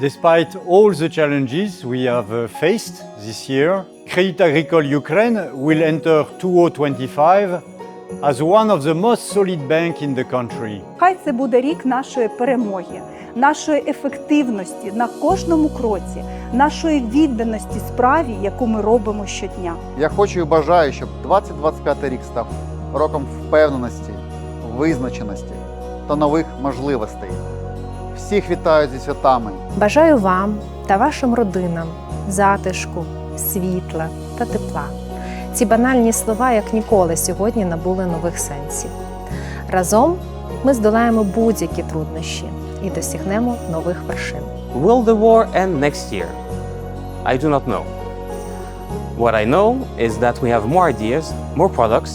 Despite all the challenges we have uh, faced this year, Crédit Agricole Ukraine will enter 2025 as one of the most solid bank in the country. Хай це буде рік нашої перемоги, нашої ефективності на кожному кроці, нашої відданості справі, яку ми робимо щодня. Я хочу і бажаю, щоб 2025 рік став роком впевненості, визначеності та нових можливостей. Всіх вітаю зі святами! Бажаю вам та вашим родинам затишку, світла та тепла. Ці банальні слова, як ніколи, сьогодні набули нових сенсів. Разом ми здолаємо будь-які труднощі і досягнемо нових вершин. Will the war end next year? I do not know. What I know is that we have more ideas, more products,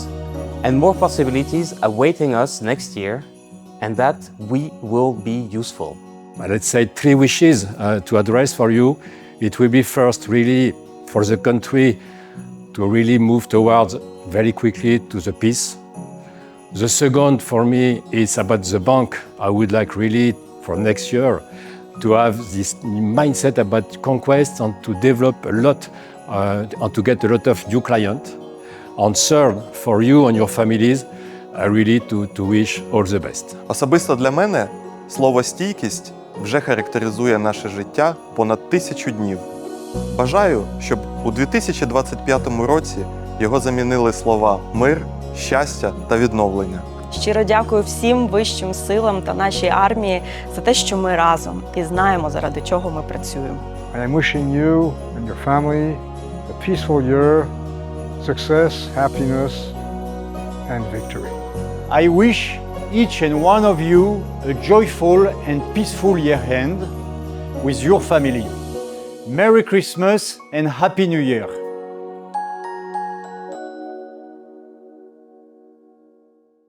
and more possibilities awaiting us next year, and that we will be useful. Let's say three wishes uh, to address for you. It will be first really for the country to really move towards very quickly to the peace. The second for me is about the bank. I would like really for next year to have this mindset about conquest and to develop a lot uh, and to get a lot of new clients. And third, for you and your families, really to, to wish all the best. Особисто для мене слово стійкість вже характеризує наше життя понад тисячу днів. Бажаю, щоб у 2025 році його замінили слова мир, щастя та відновлення. Щиро дякую всім вищим силам та нашій армії за те, що ми разом і знаємо, заради чого ми працюємо. I am wishing you and your family a peaceful year, success, happiness, and victory. I wish each and one of you a joyful and peaceful year end with your family. Merry Christmas and Happy New Year!